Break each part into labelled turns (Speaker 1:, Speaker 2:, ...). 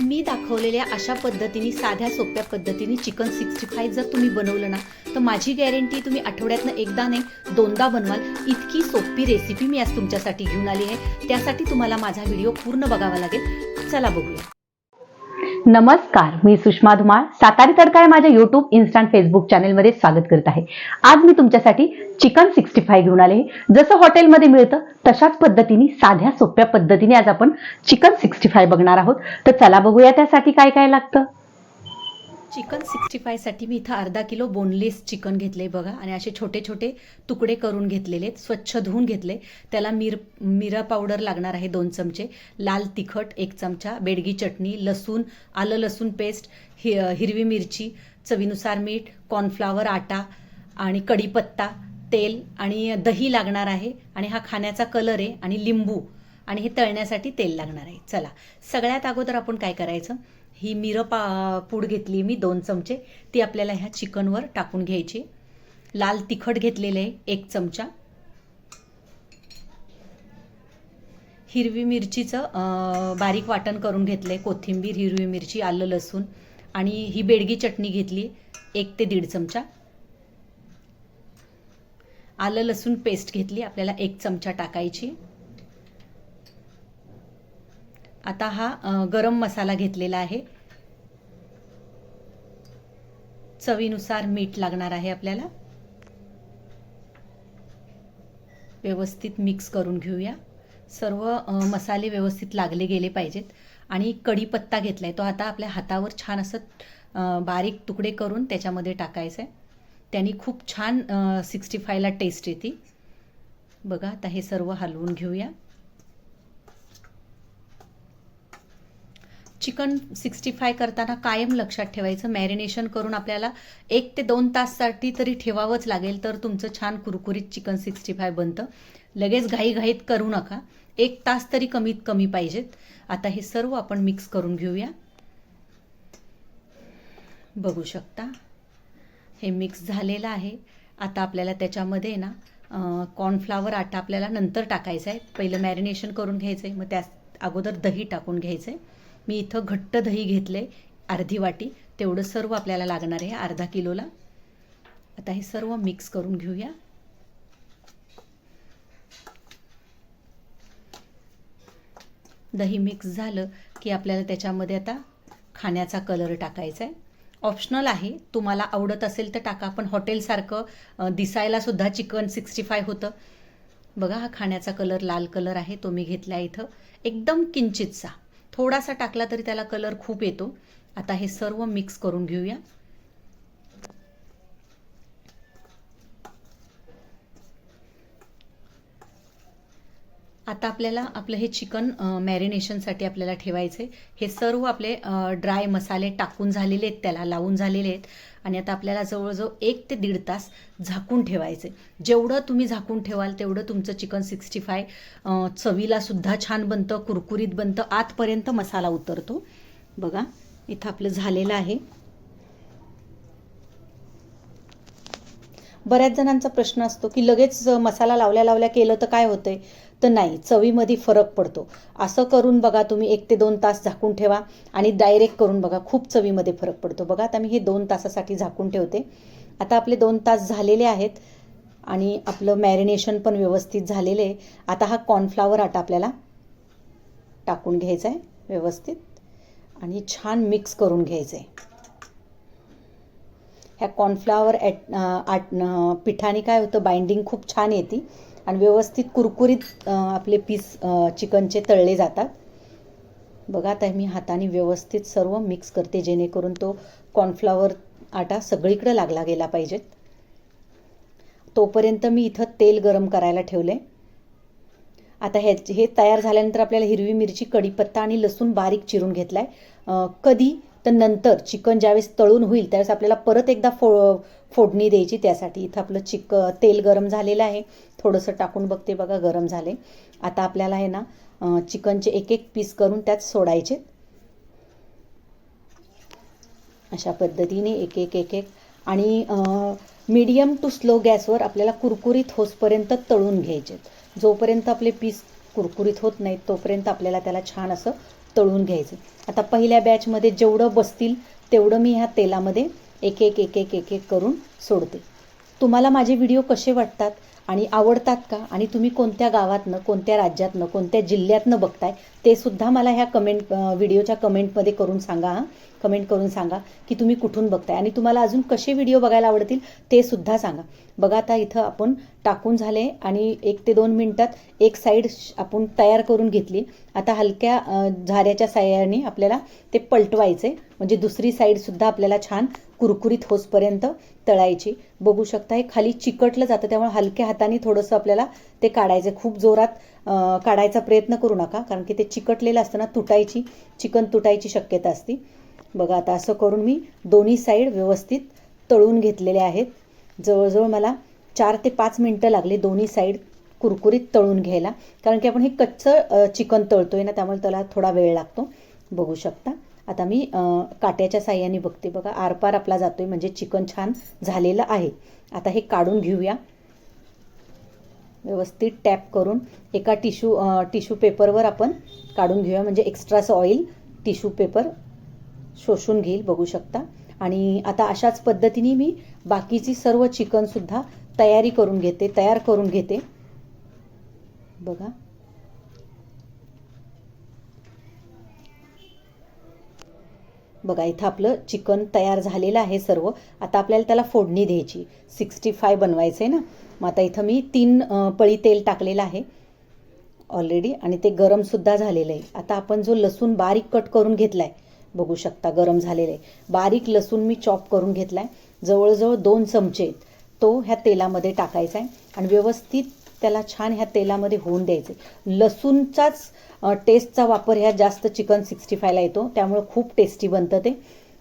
Speaker 1: मी दाखवलेल्या अशा पद्धतीने साध्या सोप्या पद्धतीने चिकन सिक्स्टी फाय जर तुम्ही बनवलं ना तर माझी गॅरंटी तुम्ही आठवड्यातनं एकदा नाही दोनदा बनवाल. इतकी सोपी रेसिपी मी आज तुमच्यासाठी घेऊन आली आहे. त्यासाठी तुम्हाला माझा व्हिडिओ पूर्ण बघावा लागेल. चला बघूया.
Speaker 2: नमस्कार मी सुषमा धुमाळ. सातारी तडका या माझ्या युट्यूब इन्स्टा फेसबुक चॅनेलमध्ये स्वागत करत आहे. आज मी तुमच्यासाठी चिकन सिक्स्टी फाय घेऊन आले जसं हॉटेलमध्ये मिळतं तशाच पद्धतीने साध्या सोप्या पद्धतीने आज आपण चिकन सिक्स्टी फाय बघणार आहोत. तर चला बघूया त्यासाठी काय काय लागतं.
Speaker 1: चिकन सिक्स्टी फायसाठी मी इथं अर्धा किलो बोनलेस चिकन घेतले बघा. आणि असे छोटे छोटे तुकडे करून घेतलेले आहेत. स्वच्छ धुवून घेतले त्याला मिर मिरा पावडर लागणार आहे दोन चमचे. लाल तिखट एक चमचा. बेडगी चटणी लसूण आलं लसूण पेस्ट हि हिरवी मिरची चवीनुसार मीठ कॉर्नफ्लावर आटा आणि कढीपत्ता तेल आणि दही लागणार आहे. आणि हा खाण्याचा कलर आहे आणि लिंबू. आणि हे तळण्यासाठी तेल लागणार आहे. चला. सगळ्यात अगोदर आपण काय करायचं? ही मिरं पा पूड घेतली मी दोन चमचे. ती आपल्याला ह्या चिकनवर टाकून घ्यायची. लाल तिखट घेतलेले आहे एक चमचा. हिरवी मिरचीचं बारीक वाटण करून घेतलं आहे कोथिंबीर हिरवी मिरची आलं लसूण. आणि ही बेडगी चटणी घेतली एक ते दीड चमचा. आलं लसूण पेस्ट घेतली आपल्याला एक चमचा टाकायची. आता हा गरम मसाला घेतलेला आहे. चवीनुसार मीठ लागणार आहे आपल्याला. व्यवस्थित मिक्स करून घेऊया. सर्व मसाले व्यवस्थित लागले गेले पाहिजेत. आणि कढीपत्ता घेतला आहे तो आता आपल्या हातावर छान असं बारीक तुकडे करून त्याच्यामध्ये टाकायचं आहे. त्यांनी खूप छान सिक्स्टी फायला टेस्ट येते. बघा आता हे सर्व हलवून घेऊया. चिकन सिक्स्टी फाय करताना कायम लक्षात ठेवायचं. मॅरिनेशन करून आपल्याला एक ते दोन ताससाठी तरी ठेवावंच लागेल तर तुमचं छान कुरकुरीत चिकन सिक्स्टी फाय बनतं. लगेच घाईघाईत करू नका. एक तास तरी कमीत कमी पाहिजेत. आता हे सर्व आपण मिक्स करून घेऊया. बघू शकता. हे मिक्स झालेलं आहे. आता आपल्याला त्याच्यामध्ये ना कॉर्नफ्लावर आटा आपल्याला नंतर टाकायचा आहे. पहिलं मॅरिनेशन करून घ्यायचं आहे मग त्या अगोदर दही टाकून घ्यायचं आहे मी इथं घट्ट दही घेतले अर्धी वाटी. तेवढं सर्व आपल्याला लागणार आहे अर्धा किलोला. आता हे सर्व मिक्स करून घेऊया. दही मिक्स झालं की आपल्याला त्याच्यामध्ये आता खाण्याचा कलर टाकायचा आहे ऑप्शनल आहे तुम्हाला आवडत असेल तर टाका. पण हॉटेलसारखं दिसायलासुद्धा चिकन सिक्स्टी फाय होतं. बघा हा खाण्याचा कलर लाल कलर आहे तो मी घेतला इथं. एकदम किंचितचा थोडासा टाकला तरी त्याला कलर खूप येतो. आता हे सर्व मिक्स करून घेऊया. आता आपल्याला आपलं हे चिकन मॅरिनेशनसाठी आपल्याला ठेवायचं आहे हे सर्व आपले ड्राय मसाले टाकून झालेले आहेत त्याला लावून झालेले आहेत. आणि आता आपल्याला जवळजवळ एक ते दीड तास झाकून ठेवायचे जेवढं तुम्ही झाकून ठेवाल तेवढं तुमचं चिकन सिक्स्टी फाय चवीलासुद्धा छान बनतं कुरकुरीत बनतं आतपर्यंत मसाला उतरतो. बघा इथं आपलं झालेलं आहे. बऱ्याच जणांचा प्रश्न असतो की लगेच मसाला लावल्या लावल्या केलं तर काय होतंय? तर नाही चवीमध्ये फरक पडतो. असं करून बघा तुम्ही एक ते दोन तास झाकून ठेवा आणि डायरेक्ट करून बघा खूप चवीमध्ये फरक पडतो. बघा आता मी हे दोन तासासाठी झाकून ठेवते. आता आपले दोन तास झालेले आहेत आणि आपलं मॅरिनेशन पण व्यवस्थित झालेलं आहे. आता हा कॉर्नफ्लावर आटा आपल्याला टाकून घ्यायचा आहे व्यवस्थित आणि छान मिक्स करून घ्यायचं आहे. ह्या कॉर्नफ्लावर ॲट आट पिठाने काय होतं बाइंडिंग खूप छान येते आणि व्यवस्थित कुरकुरीत आपले पीस चिकनचे तळले जातात. बघा आता मी हाताने व्यवस्थित सर्व मिक्स करते जेणेकरून तो कॉर्नफ्लावर आटा सगळीकडे लागला गेला पाहिजेत तोपर्यंत मी इथं तेल गरम करायला ठेवले आता हे हे तयार झाल्यानंतर आपल्याला हिरवी मिरची कढीपत्ता आणि लसूण बारीक चिरून घेतला आहे कधी तर नंतर चिकन ज्यावेळेस तळून होईल त्यावेळेस आपल्याला परत एकदा फो फोडणी द्यायची त्यासाठी. इथं आपलं चिक तेल गरम झालेलं आहे. थोडंसं टाकून बघते बघा गरम झाले. आता आपल्याला आहे ना चिकनचे एक एक पीस करून त्यात सोडायचे. अशा पद्धतीने एक एक एक एक आणि मीडियम टू स्लो गॅसवर आपल्याला कुरकुरीत होसपर्यंत तळून घ्यायचे जोपर्यंत आपले पीस कुरकुरीत होत नाहीत तोपर्यंत आपल्याला त्याला छान असं तळून घ्यायचं. आता पहिल्या बॅचमध्ये जेवढं बसतील तेवढं मी ह्या तेलामध्ये एक एक एक एक एक एक करून सोडते. तुम्हाला माझे व्हिडिओ कसे वाटतात? आणि आवडतात का? आणि तुम्ही कोणत्या गावातनं कोणत्या राज्यातनं कोणत्या जिल्ह्यातनं बघताय? ते सुद्धा मला ह्या कमेंट व्हिडिओच्या कमेंटमध्ये करून सांगा हां. कमेंट करून सांगा की तुम्ही कुठून बघताय. आणि तुम्हाला अजून कसे व्हिडिओ बघायला आवडतील ते सुद्धा सांगा. बघा आता इथं आपण टाकून झाले आणि एक ते दोन मिनटात एक साईड आपण तयार करून घेतली. आता हलक्या झाऱ्याच्या साह्याने आपल्याला ते पलटवायचे. म्हणजे दुसरी साईडसुद्धा आपल्याला छान कुरकुरीत होसपर्यंत तळायची. बघू शकता हे खाली चिकटलं जातं त्यामुळे हलक्या हाताने थोडंसं आपल्याला ते काढायचं. खूप जोरात काढायचा प्रयत्न करू नका कारण की ते चिकटलेलं असतं ना तुटायची चिकन तुटायची शक्यता असते. बघा आता असं करून मी दोन्ही साईड व्यवस्थित तळून घेतलेले आहेत. जवळजवळ मला चार ते पाच मिनटं लागली दोन्ही साईड कुरकुरीत तळून घ्यायला कारण की आपण हे कच्चं चिकन तळतोय ना त्यामुळे त्याला थोडा वेळ लागतो. बघू शकता. आता मी काट्याच्या साह्याने बघते. बघा आरपार आपला जातो आहे म्हणजे चिकन छान झालेलं आहे. आता हे काढून घेऊया. व्यवस्थित टॅप करून एका टिश्यू टिश्यू पेपरवर आपण काढून घेऊया. म्हणजे एक्स्ट्राचं ऑइल टिश्यू पेपर शोषून घेईल बघू शकता. आणि आता अशाच पद्धतीने मी बाकीची सर्व चिकनसुद्धा तयारी करून घेते तयार करून घेते. बघा. बघा इथं आपलं चिकन तयार झालेलं आहे सर्व. आता आपल्याला त्याला फोडणी द्यायची. सिक्स्टी फाय बनवायचं आहे ना? मग आता इथं मी तीन पळी तेल टाकलेलं आहे. ऑलरेडी आणि ते गरमसुद्धा झालेलं आहे. आता आपण जो लसूण बारीक कट करून घेतला आहे बघू शकता गरम झालेलं आहे. बारीक लसूण मी चॉप करून घेतला आहे जवळजवळ दोन चमचे आहेत. तो ह्या तेलामध्ये टाकायचा आहे. आणि व्यवस्थित त्याला छान ह्या तेलामध्ये होऊन द्यायचे. लसूणचाच टेस्टचा वापर ह्या जास्त चिकन सिक्स्टी फायला येतो. त्यामुळे खूप टेस्टी बनतं ते.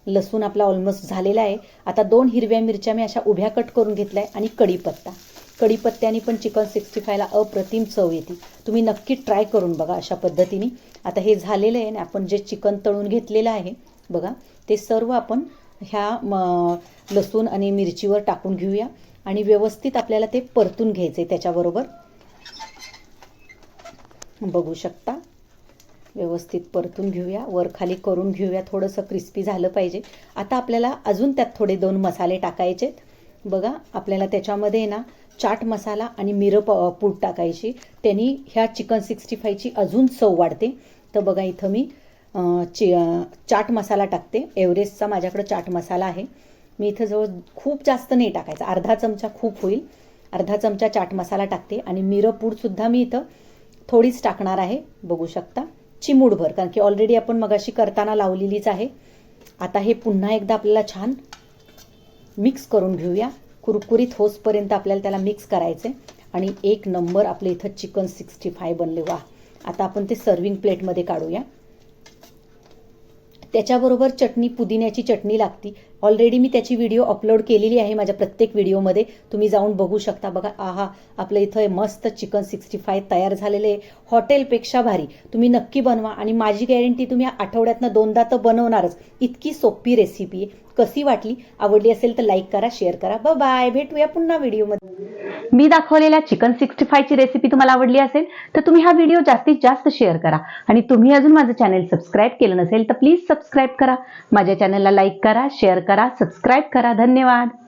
Speaker 1: लसूण आपला ऑलमोस्ट झालेला आहे. आता दोन हिरव्या मिरच्या मी अशा उभ्या कट करून घेतल्या आणि कढीपत्ता. कढीपत्त्याने पण चिकन सिक्स्टी फायला अप्रतिम चव येते. तुम्ही नक्की ट्राय करून बघा अशा पद्धतीने. आता हे झालेलं आहे ना आपण जे चिकन तळून घेतलेलं आहे बघा ते सर्व आपण ह्या म, लसूण आणि मिरचीवर टाकून घेऊया. आणि व्यवस्थित आपल्याला ते परतून घ्यायचे त्याच्याबरोबर. बघू शकता. व्यवस्थित परतून घेऊया. वर खाली करून घेऊया. थोडंसं क्रिस्पी झालं पाहिजे. आता आपल्याला अजून त्यात थोडे दोन मसाले टाकायचेत. बघा आपल्याला त्याच्यामध्ये ना चाट मसाला आणि मिरं प पूड टाकायची. त्यांनी ह्या चिकन सिक्स्टी फायची अजून चव वाढते. तर बघा इथं मी ची चि चाट मसाला टाकते. एव्हरेस्टचा माझ्याकडं चाट मसाला आहे. मी इथं जवळ खूप जास्त नाही टाकायचा. अर्धा चमचा खूप होईल. अर्धा चमचा चाट मसाला टाकते. आणि मिरं पूडसुद्धा मी इथं थोडीच टाकणार आहे. बघू शकता. चिमूडभर कारण की ऑलरेडी आपण मगाशी करताना लावलेलीच आहे. आता हे पुन्हा एकदा आपल्याला छान मिक्स करून घेऊया. कुरकुरीत होसपर्यंत आपल्याला त्याला मिक्स करायचे आणि एक नंबर आपलं इथं चिकन सिक्स्टी फाय बनले. वा आता आपण ते सर्विंग प्लेटमध्ये काढूया. त्याच्याबरोबर चटणी पुदिन्याची चटणी लागती. ऑलरेडी मी त्याची व्हिडिओ अपलोड केलेली आहे माझ्या प्रत्येक व्हिडिओमध्ये तुम्ही जाऊन बघू शकता. बघा आहा आपलं इथं मस्त चिकन सिक्स्टी फाय तयार झालेले आहे. हॉटेलपेक्षा भारी. तुम्ही नक्की बनवा. आणि माझी गॅरंटी तुम्ही आठवड्यातनं दोनदा तर बनवणारच. इतकी सोपी रेसिपी आहे. कशी वाटली? आवडली असेल तर लाईक करा शेअर करा. ब बाय भेटूया पुन्हा व्हिडिओमध्ये
Speaker 2: मी दाखवलेल्या चिकन सिक्स्टी फायची रेसिपी तुम्हाला आवडली असेल तर तुम्ही हा व्हिडिओ जास्तीत जास्त शेअर करा. आणि तुम्ही अजून माझं चॅनल सबस्क्राईब केलं नसेल तर प्लीज सबस्क्राईब करा. माझ्या चॅनलला लाईक करा शेअर करा सबस्क्राईब करा. धन्यवाद.